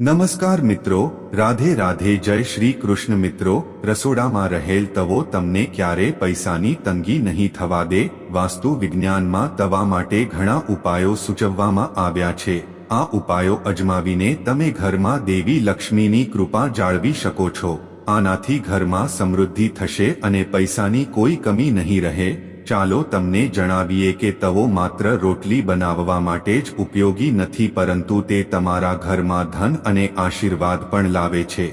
નમસ્કાર મિત્રો, રાધે રાધે જય શ્રી કૃષ્ણ મિત્રો, રસોડામાં રહેલ તવો તમને ક્યારે પૈસાની તંગી નહીં થવા દે? વાસ્તુ વિજ્ઞાનમાં તવા માટે ઘણા ઉપાયો સૂચવવામાં આવ્યા છે. આ ઉપાયો અજમાવીને તમે ઘરમાં દેવી લક્ષ્મીની કૃપા જાળવી શકો છો. આનાથી ઘરમાં સમૃદ્ધિ થશે અને પૈસાની કોઈ કમી નહીં રહે. ચાલો તમને જણાવીએ કે તવો માત્ર રોટલી બનાવવા માટે જ ઉપયોગી નથી પરંતુ તે તમારા ઘરમાં ધન અને આશીર્વાદ પણ લાવે છે.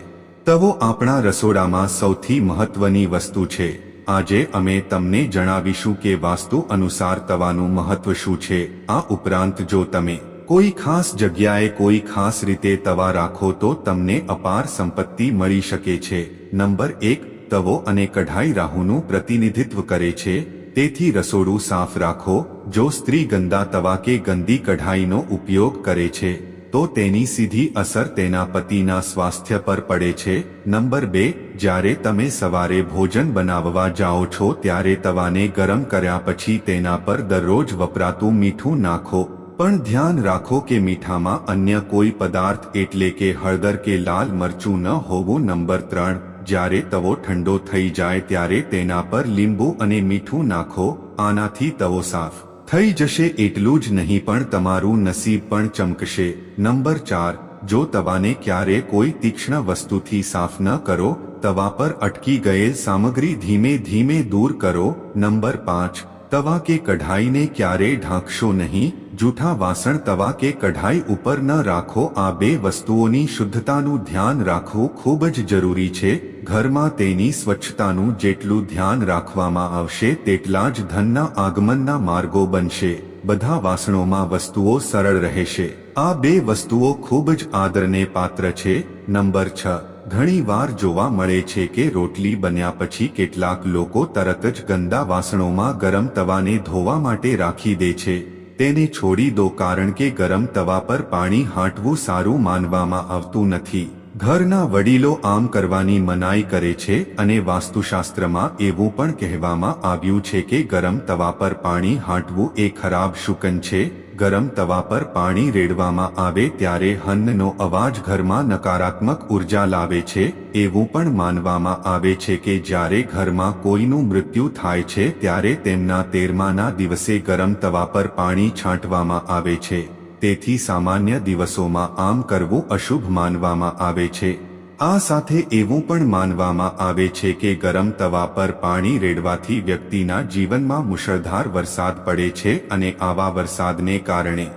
તવો આપણા રસોડામાં સૌથી મહત્વની વસ્તુ છે. આજે અમે તમને જણાવીશું કે વાસ્તુ અનુસાર તવાનું મહત્વ શું છે. આ ઉપરાંત જો તમે કોઈ ખાસ જગ્યાએ કોઈ ખાસ રીતે તવા રાખો તો તમને અપાર સંપત્તિ મળી શકે છે. નંબર એક, તવો અને કઢાઈ રાહુનું પ્રતિનિધિત્વ કરે છે. તેથી રસોડું સાફ રાખો, જો સ્ત્રી ગંદા તવા કે ગંદી કઢાઈનો ઉપયોગ કરે છે, તો તેની સીધી અસર તેના પતિના સ્વાસ્થ્ય પર પડે છે. નંબર બે, જ્યારે તમે સવારે ભોજન બનાવવા જાઓ છો ત્યારે તવાને ગરમ કર્યા પછી તેના પર દરરોજ વપરાતું મીઠું નાખો. પણ ધ્યાન રાખો કે મીઠામાં અન્ય કોઈ પદાર્થ એટલે કે હળદર કે લાલ મરચું ન હોવું નંબર ત્રણ. જ્યારે તવો ઠંડો થઈ જાય ત્યારે તેના પર લીંબુ અને મીઠું નાખો, આનાથી તવો સાફ થઈ જશે એટલું જ નહીં પણ તમારું નસીબ પણ ચમકશે. નંબર ચાર, જો તવાને ક્યારે કોઈ તીક્ષ્ણ વસ્તુથી સાફ ન કરો, તવા પર અટકી ગયેલ સામગ્રી ધીમે ધીમે દૂર કરો. નંબર પાંચ, તવા કે કઢાઈને ક્યારે ઢાંકશો નહીં? જૂઠા વાસણ તવા કે કઢાઈ ઉપર ન રાખો. આ બે વસ્તુઓની શુદ્ધતાનું ધ્યાન રાખવું ખૂબ જ જરૂરી છે. ઘરમાં તેની સ્વચ્છતાનું જેટલું ધ્યાન રાખવામાં આવશે તેટલા જ ધનના આગમનના માર્ગો બનશે. બધા વાસણોમાં વસ્તુઓ સરળ રહેશે. આ બે વસ્તુઓ ખૂબ જ આદરને પાત્ર છે. નંબર છ. ઘણીવાર જોવા મળે છે કે રોટલી બન્યા પછી કેટલાક લોકો તરત જ ગંદા વાસણોમાં ગરમ તવાને ધોવા માટે રાખી દે છે. તેને છોડી દો કારણ કે ગરમ તવા પર પાણી હાંટવું સારું માનવામાં આવતું નથી. ઘરના વડીલો આમ કરવાની મનાઈ કરે છે અને વાસ્તુશાસ્ત્રમાં એવું પણ કહેવામાં આવ્યું છે કે ગરમ તવા પર પાણી હાંટવું એ ખરાબ શુકન છે. ગરમ તવા પર પાણી રેડવામાં આવે ત્યારે હન્નનો અવાજ ઘરમાં નકારાત્મક ઊર્જા લાવે છે. એવું પણ માનવામાં આવે છે કે જ્યારે ઘરમાં કોઈનું મૃત્યુ થાય છે ત્યારે તેમના તેરમાના દિવસે ગરમ તવા પર પાણી છાંટવામાં આવે છે. તેથી સામાન્ય દિવસોમાં આમ કરવું અશુભ માનવામાં આવે છે. આ સાથે એવું પણ માનવામાં આવે છે કે ગરમ તવા પર પાણી રેડવાથી વ્યક્તિના જીવનમાં મુશળધાર વરસાદ પડે છે અને આવા વરસાદને કારણે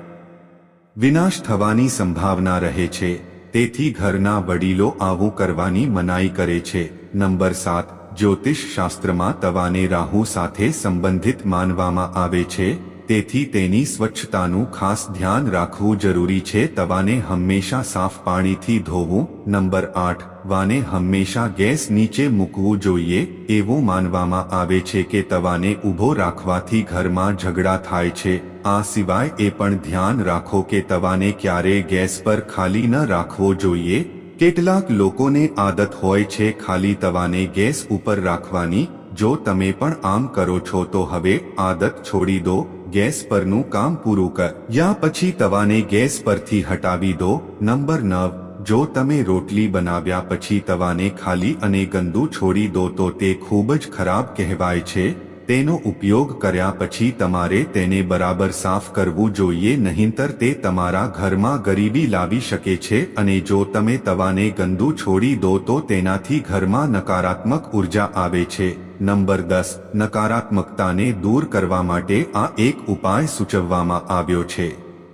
વિનાશ થવાની સંભાવના રહે છે. તેથી ઘરના વડીલો આવું કરવાની મનાઈ કરે છે. નંબર સાત જ્યોતિષ શાસ્ત્રમાં તવાને રાહુ સાથે સંબંધિત માનવામાં આવે છે. તેથી તેની સ્વચ્છતાનું ખાસ ધ્યાન રાખવું જરૂરી છે. તવાને હંમેશા સાફ પાણીથી ધોવું. નંબર આઠ, વાને હંમેશા ગેસ નીચે મૂકવું જોઈએ. એવું માનવામાં આવે છે કે તવાને ઊભો રાખવાથી ઘરમાં ઝઘડા થાય છે. આ સિવાય એ પણ ધ્યાન રાખો કે તવાને ક્યારેય ગેસ પર ખાલી ન રાખવો જોઈએ. કેટલાક લોકોને આદત હોય છે ખાલી તવાને ગેસ ઉપર રાખવાની. જો તમે પણ આમ કરો છો તો હવે આદત છોડી દો. ગેસ પરનું કામ પૂરું કર. યા પછી તવાને ગેસ પરથી હટાવી દો. નંબર નવ, જો તમે રોટલી બનાવ્યા પછી તવાને ખાલી અને ગંદુ છોડી દો તો તે ખૂબ જ ખરાબ કહેવાય છે. તેનો ઉપયોગ કર્યા પછી તમારે તેને બરાબર સાફ કરવું જોઈએ, નહીંતર તે તમારા ઘરમાં ગરીબી લાવી શકે છે અને જો તમે તવાને ગંદુ છોડી દો તો તેનાથી ઘરમાં નકારાત્મક ઊર્જા આવે છે. નંબર દસ, નકારાત્મકતાને દૂર કરવા માટે આ એક ઉપાય સૂચવવામાં આવ્યો છે.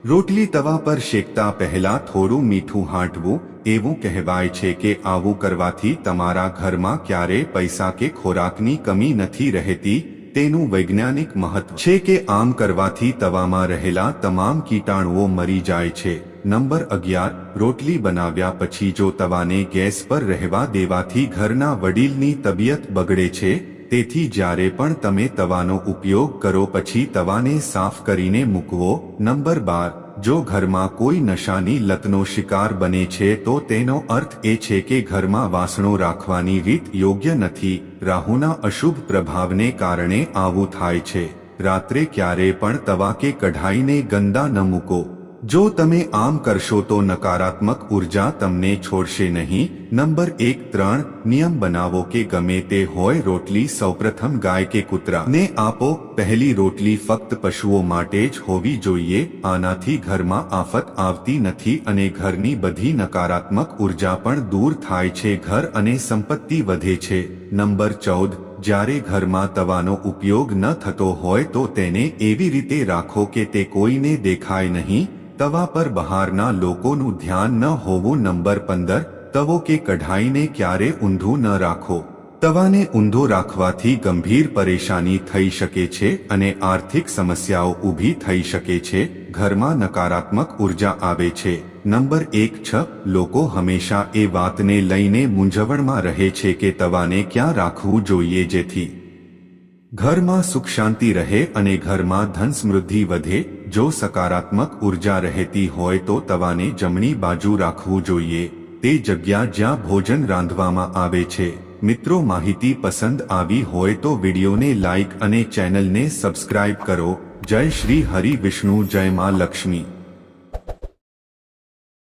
રોટલી તવા પર શેકતા પહેલા થોડું મીઠું હાંટવું, એવું કહેવાય છે કે આવું કરવાથી તમારા ઘરમાં ક્યારેય પૈસા કે ખોરાકની કમી નથી રહેતી તેનું વૈજ્ઞાનિક મહત્વ છે કે આમ કરવાથી તવામાં રહેલા તમામ કીટાણુઓ મરી જાય છે. નંબર અગિયાર, રોટલી બનાવ્યા પછી જો તવાને ગેસ પર રહેવા દેવાથી ઘરના વડીલની તબિયત બગડે છે તેથી જ્યારે પણ તમે તવાનો ઉપયોગ કરો પછી તવાને સાફ કરીને મૂકવો. નંબર બાર, જો ઘરમાં કોઈ નશાની લતનો શિકાર બને છે તો તેનો અર્થ એ છે કે ઘરમાં વાસણો રાખવાની રીત યોગ્ય નથી. રાહુના અશુભ પ્રભાવને કારણે આવું થાય છે. રાત્રે ક્યારે પણ તવા કે કઢાઈને ગંદા ન મૂકો. જો તમે આમ કરશો તો નકારાત્મક ઊર્જા તમને છોડશે નહીં. નંબર એક, ત્રણ, નિયમ બનાવો કે ગમે તે હોય રોટલી સૌપ્રથમ ગાય કે કૂતરાને આપો. પહેલી રોટલી ફક્ત પશુઓ માટે જ હોવી જોઈએ. આનાથી ઘરમાં આફત આવતી નથી અને ઘરની બધી નકારાત્મક ઊર્જા પણ દૂર થાય છે. ઘર અને સંપત્તિ વધે છે. નંબર ચૌદ, જ્યારે ઘરમાં તવાનો ઉપયોગ ન થતો હોય તો તેને એવી રીતે રાખો કે તે કોઈને દેખાય નહીં. તવા પર બહારના લોકોનું ધ્યાન ન હોવું નંબર પંદર, તવો કે કઢાઈને ક્યારે ઊંધું ન રાખો. તવાને ઊંધો રાખવાથી ગંભીર પરેશાની થઈ શકે છે અને આર્થિક સમસ્યાઓ ઊભી થઈ શકે છે, ઘરમાં નકારાત્મક ઊર્જા આવે છે. નંબર એક છ, લોકો હંમેશા એ વાતને લઈને મૂંઝવણમાં રહે છે કે તવાને ક્યાં રાખવું જોઈએ જેથી ઘરમાં સુખ શાંતિ રહે અને ઘરમાં ધન સમૃદ્ધિ વધે, જો સકારાત્મક ઊર્જા રહેતી હોય તો તવાને જમણી બાજુ રાખવું જોઈએ. તે જગ્યા જ્યાં ભોજન રાંધવામાં આવે છે. મિત્રો, માહિતી પસંદ આવી હોય તો વિડીયોને લાઇક અને ચેનલને સબસ્ક્રાઇબ કરો. જય શ્રી હરિ વિષ્ણુ, જય માં લક્ષ્મી.